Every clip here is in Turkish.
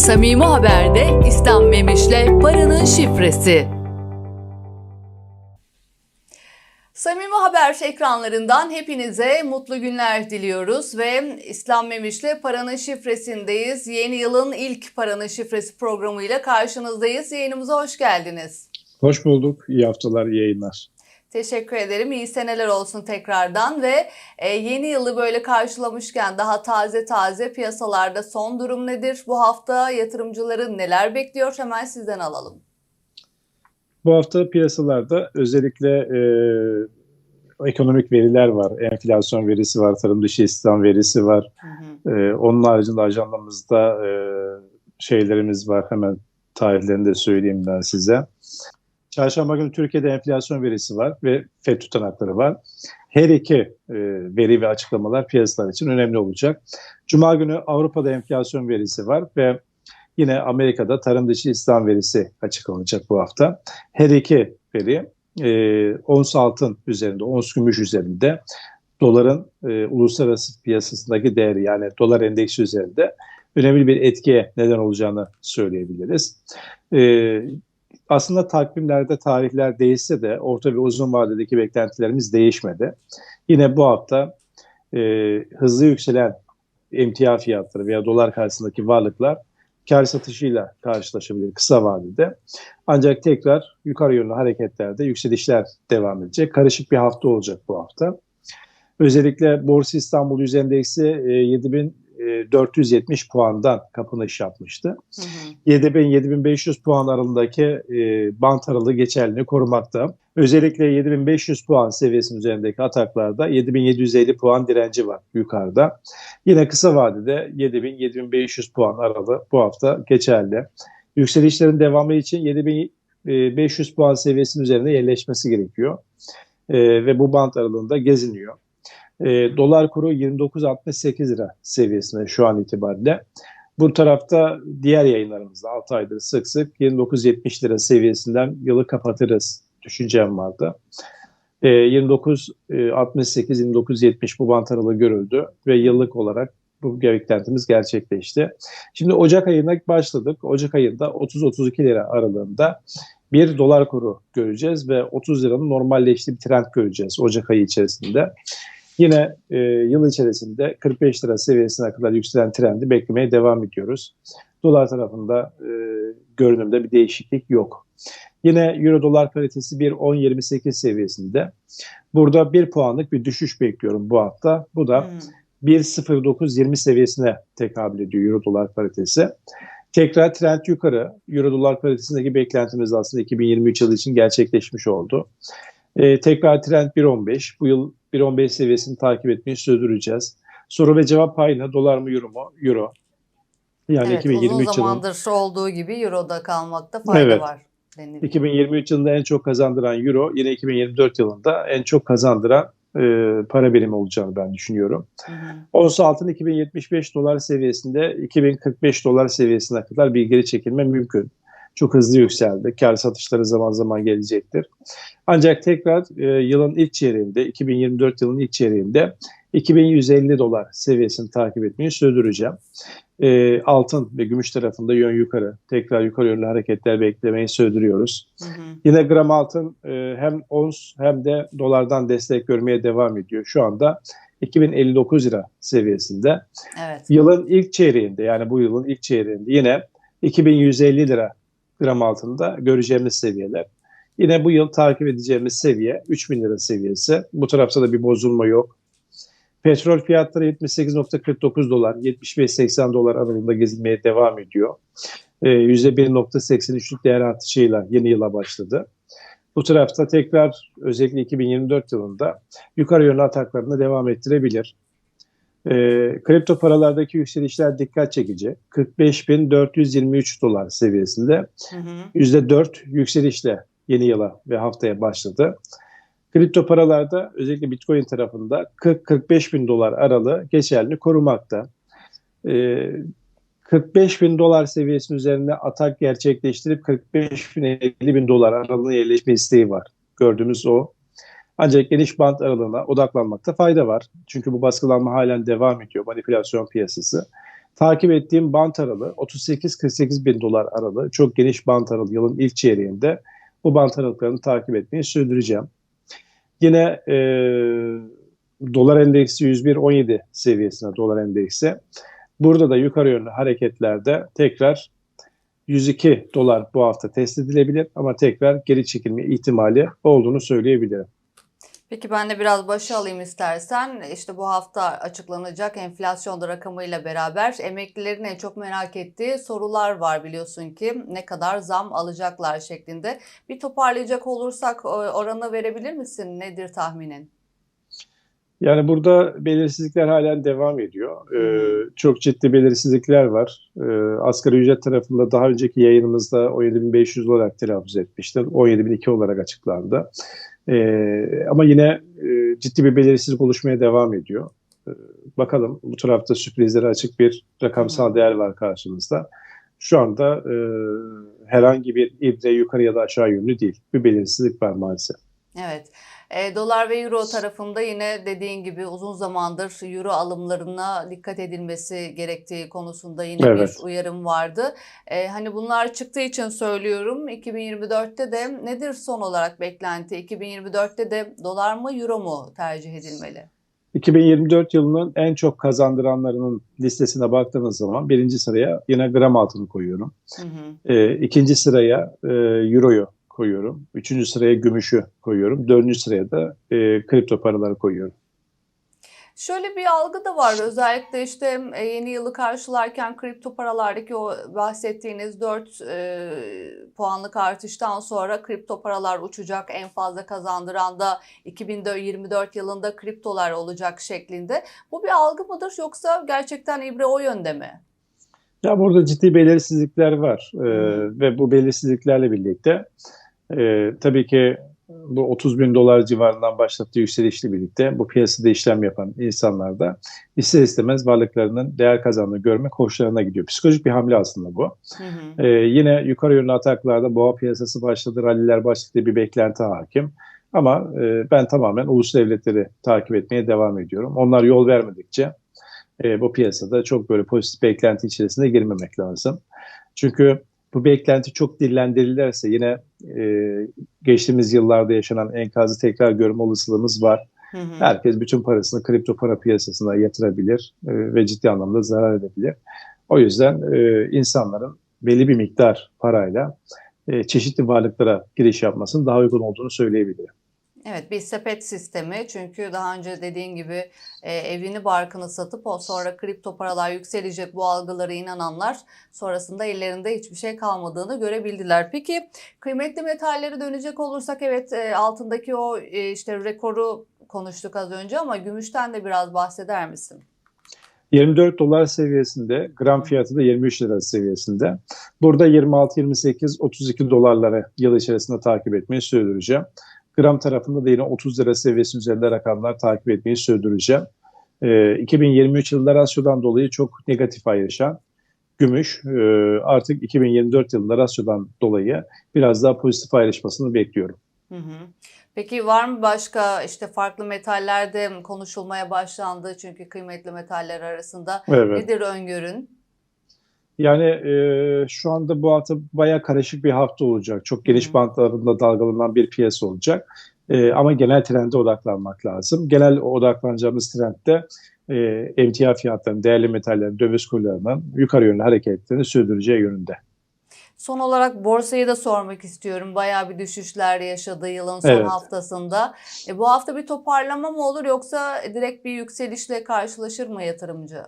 Samimi Haber'de İslam Memiş'le Paranın Şifresi. Samimi Haber ekranlarından hepinize mutlu günler diliyoruz ve İslam Memiş'le Paranın Şifresi'ndeyiz. Yeni yılın ilk Paranın Şifresi programıyla karşınızdayız. Yayınımıza hoş geldiniz. Hoş bulduk. İyi haftalar, iyi yayınlar. Teşekkür ederim. İyi seneler olsun tekrardan ve e, yeni yılı böyle karşılamışken daha taze taze piyasalarda son durum nedir? Bu hafta yatırımcıları neler bekliyor? Hemen sizden alalım. Bu hafta piyasalarda özellikle e, ekonomik veriler var. Enflasyon verisi var, tarım dışı istihdam verisi var. Hı hı. E, onun haricinde ajandamızda e, şeylerimiz var. Hemen tarihlerini de söyleyeyim ben size. Çarşamba günü Türkiye'de enflasyon verisi var ve FED tutanakları var. Her iki e, veri ve açıklamalar piyasalar için önemli olacak. Cuma günü Avrupa'da enflasyon verisi var ve yine Amerika'da tarım dışı istihdam verisi açıklanacak bu hafta. Her iki veri e, ons altın üzerinde, ons gümüş üzerinde doların e, uluslararası piyasasındaki değeri yani dolar endeksi üzerinde önemli bir etkiye neden olacağını söyleyebiliriz. E, aslında takvimlerde tarihler değişse de orta ve uzun vadedeki beklentilerimiz değişmedi. Yine bu hafta e, hızlı yükselen emtia fiyatları veya dolar karşısındaki varlıklar kar satışıyla karşılaşabilir kısa vadede. Ancak tekrar yukarı yönlü hareketlerde yükselişler devam edecek. Karışık bir hafta olacak bu hafta. Özellikle Borsa İstanbul Yüz Endeksi e, 7000 470 puandan kapanış yapmıştı. 7000-7500 puan aralığındaki e, bant aralığı geçerliliğini korumakta. Özellikle 7500 puan seviyesinin üzerindeki ataklarda 7750 puan direnci var yukarıda. Yine kısa vadede 7000-7500 puan aralığı bu hafta geçerli. Yükselişlerin devamı için 7500 puan seviyesinin üzerinde yerleşmesi gerekiyor. E, ve bu bant aralığında geziniyor. E, dolar kuru 29.68 lira seviyesinde şu an itibariyle. Bu tarafta diğer yayınlarımızda 6 aydır sık sık 29.70 lira seviyesinden yılı kapatırız düşüncem vardı. E, 29.68-29.70 bu bant aralığı görüldü ve yıllık olarak bu beklentimiz gerçekleşti. Şimdi Ocak ayına başladık. Ocak ayında 30-32 lira aralığında bir dolar kuru göreceğiz ve 30 liranın normalleştiği bir trend göreceğiz Ocak ayı içerisinde. Yine e, yıl içerisinde 45 lira seviyesine kadar yükselen trendi beklemeye devam ediyoruz. Dolar tarafında e, görünümde bir değişiklik yok. Yine Euro dolar paritesi 1.10.28 seviyesinde. Burada bir puanlık bir düşüş bekliyorum bu hafta. Bu da hmm. 1.09.20 seviyesine tekabül ediyor Euro dolar paritesi. Tekrar trend yukarı. Euro dolar paritesindeki beklentimiz aslında 2023 yılı için gerçekleşmiş oldu. Ee, tekrar trend 1.15. Bu yıl 1.15 seviyesini takip etmeyi sürdüreceğiz. Soru ve cevap payına dolar mı euro mu? Euro. Yani evet, 2023 uzun zamandır yılın... olduğu gibi Euro'da kalmakta fayda evet. var. Deniliyor. 2023 yılında en çok kazandıran Euro, yine 2024 yılında en çok kazandıran e, para birimi olacağını ben düşünüyorum. Hı hı. Ons altın 2075 dolar seviyesinde 2045 dolar seviyesine kadar bir geri çekilme mümkün çok hızlı yükseldi. Kar satışları zaman zaman gelecektir. Ancak tekrar e, yılın ilk çeyreğinde, 2024 yılının ilk çeyreğinde 2150 dolar seviyesini takip etmeyi sürdüreceğim. E, altın ve gümüş tarafında yön yukarı, tekrar yukarı yönlü hareketler beklemeyi sürdürüyoruz. Hı hı. Yine gram altın e, hem ons hem de dolardan destek görmeye devam ediyor. Şu anda 2059 lira seviyesinde. Evet. Yılın ilk çeyreğinde yani bu yılın ilk çeyreğinde yine 2150 lira gram altında göreceğimiz seviyeler. Yine bu yıl takip edeceğimiz seviye 3000 lira seviyesi. Bu tarafta da bir bozulma yok. Petrol fiyatları 78.49 dolar, 75-80 dolar aralığında gezinmeye devam ediyor. Ee, %1.83'lük değer artışıyla yeni yıla başladı. Bu tarafta tekrar özellikle 2024 yılında yukarı yönlü ataklarını devam ettirebilir. E, kripto paralardaki yükselişler dikkat çekici. 45.423 dolar seviyesinde hı hı. %4 yükselişle yeni yıla ve haftaya başladı. Kripto paralarda özellikle Bitcoin tarafında 40-45 bin dolar aralığı geçerli korumakta. Ee, 45 bin dolar seviyesinin üzerinde atak gerçekleştirip 45 bin 50 bin dolar aralığına yerleşme isteği var. Gördüğümüz o. Ancak geniş bant aralığına odaklanmakta fayda var. Çünkü bu baskılanma halen devam ediyor manipülasyon piyasası. Takip ettiğim bant aralığı 38-48 bin dolar aralığı. Çok geniş bant aralığı yılın ilk çeyreğinde. Bu bant aralıklarını takip etmeyi sürdüreceğim. Yine e, dolar endeksi 101.17 seviyesine dolar endeksi. Burada da yukarı yönlü hareketlerde tekrar 102 dolar bu hafta test edilebilir ama tekrar geri çekilme ihtimali olduğunu söyleyebilirim. Peki ben de biraz başa alayım istersen. İşte bu hafta açıklanacak enflasyon rakamıyla beraber emeklilerin en çok merak ettiği sorular var biliyorsun ki ne kadar zam alacaklar şeklinde. Bir toparlayacak olursak oranı verebilir misin? Nedir tahminin? Yani burada belirsizlikler halen devam ediyor. Ee, çok ciddi belirsizlikler var. Ee, asgari ücret tarafında daha önceki yayınımızda 17.500 olarak telaffuz etmiştir. 17.002 olarak açıklandı. Ee, ama yine e, ciddi bir belirsizlik oluşmaya devam ediyor. Ee, bakalım bu tarafta sürprizlere açık bir rakamsal değer var karşımızda. Şu anda e, herhangi bir ibre yukarı ya da aşağı yönlü değil. Bir belirsizlik var maalesef. Evet. E, dolar ve euro tarafında yine dediğin gibi uzun zamandır euro alımlarına dikkat edilmesi gerektiği konusunda yine Evet. bir uyarım vardı. E, hani bunlar çıktığı için söylüyorum. 2024'te de nedir son olarak beklenti? 2024'te de dolar mı euro mu tercih edilmeli? 2024 yılının en çok kazandıranlarının listesine baktığımız zaman birinci sıraya yine gram altını koyuyorum. Hı hı. E, ikinci sıraya e, euroyu koyuyorum. Üçüncü sıraya gümüşü koyuyorum. Dördüncü sıraya da e, kripto paraları koyuyorum. Şöyle bir algı da var. Özellikle işte e, yeni yılı karşılarken kripto paralardaki o bahsettiğiniz 4 e, puanlık artıştan sonra kripto paralar uçacak. En fazla kazandıran da 2024 yılında kriptolar olacak şeklinde. Bu bir algı mıdır yoksa gerçekten ibre o yönde mi? Ya burada ciddi belirsizlikler var. E, Hı. ve bu belirsizliklerle birlikte e, tabii ki bu 30 bin dolar civarından başlattığı yükselişle birlikte bu piyasada işlem yapan insanlar da ister istemez varlıklarının değer kazandığını görmek hoşlarına gidiyor. Psikolojik bir hamle aslında bu. Hı hı. Ee, yine yukarı yönlü ataklarda boğa piyasası başladı, ralliler başladı bir beklenti hakim. Ama e, ben tamamen ulus devletleri takip etmeye devam ediyorum. Onlar yol vermedikçe e, bu piyasada çok böyle pozitif beklenti içerisine girmemek lazım. Çünkü bu beklenti çok dillendirilirse yine e, geçtiğimiz yıllarda yaşanan enkazı tekrar görme olasılığımız var. Hı hı. Herkes bütün parasını kripto para piyasasına yatırabilir e, ve ciddi anlamda zarar edebilir. O yüzden e, insanların belli bir miktar parayla e, çeşitli varlıklara giriş yapmasının daha uygun olduğunu söyleyebilirim. Evet bir sepet sistemi çünkü daha önce dediğin gibi e, evini barkını satıp o sonra kripto paralar yükselecek bu algılara inananlar sonrasında ellerinde hiçbir şey kalmadığını görebildiler. Peki kıymetli metallere dönecek olursak evet e, altındaki o e, işte rekoru konuştuk az önce ama gümüşten de biraz bahseder misin? 24 dolar seviyesinde, gram fiyatı da 23 lira seviyesinde. Burada 26, 28, 32 dolarları yıl içerisinde takip etmeyi sürdüreceğim. Gram tarafında da yine 30 lira seviyesi üzerinde rakamlar takip etmeyi sürdüreceğim. Ee, 2023 yılında rasyodan dolayı çok negatif ayrışan gümüş e, artık 2024 yılında rasyodan dolayı biraz daha pozitif ayrışmasını bekliyorum. Hı hı. Peki var mı başka işte farklı metallerde konuşulmaya başlandı çünkü kıymetli metaller arasında Evet. nedir öngörün? Yani e, şu anda bu hafta bayağı karışık bir hafta olacak. Çok geniş bantlarında dalgalanan bir piyasa olacak. E, ama genel trende odaklanmak lazım. Genel odaklanacağımız trendde e, emtia fiyatlarının, değerli metallerin, döviz kurlarının yukarı yönlü hareketlerini sürdüreceği yönünde. Son olarak borsayı da sormak istiyorum. Bayağı bir düşüşler yaşadı yılın son Evet. haftasında. E, bu hafta bir toparlama mı olur yoksa direkt bir yükselişle karşılaşır mı yatırımcı?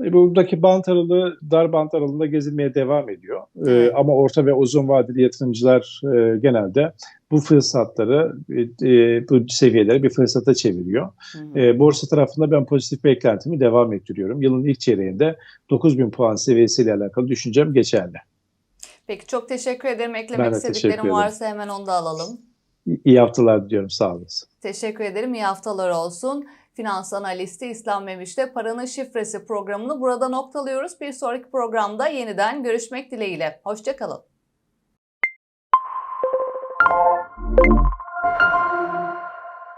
E, Buradaki bant aralığı dar bant aralığında gezilmeye devam ediyor. E, Evet. ama orta ve uzun vadeli yatırımcılar e, genelde bu fırsatları, e, e, bu seviyeleri bir fırsata çeviriyor. Hı. E, borsa tarafında ben pozitif beklentimi devam ettiriyorum. Yılın ilk çeyreğinde 9000 puan seviyesiyle alakalı düşüncem geçerli. Peki çok teşekkür ederim. Eklemek istediklerim varsa hemen onu da alalım. İyi- İyi haftalar diliyorum. Sağ olasın. Teşekkür ederim. İyi haftalar olsun. Finans analisti İslam Memiş'te Paranın Şifresi programını burada noktalıyoruz. Bir sonraki programda yeniden görüşmek dileğiyle. Hoşçakalın.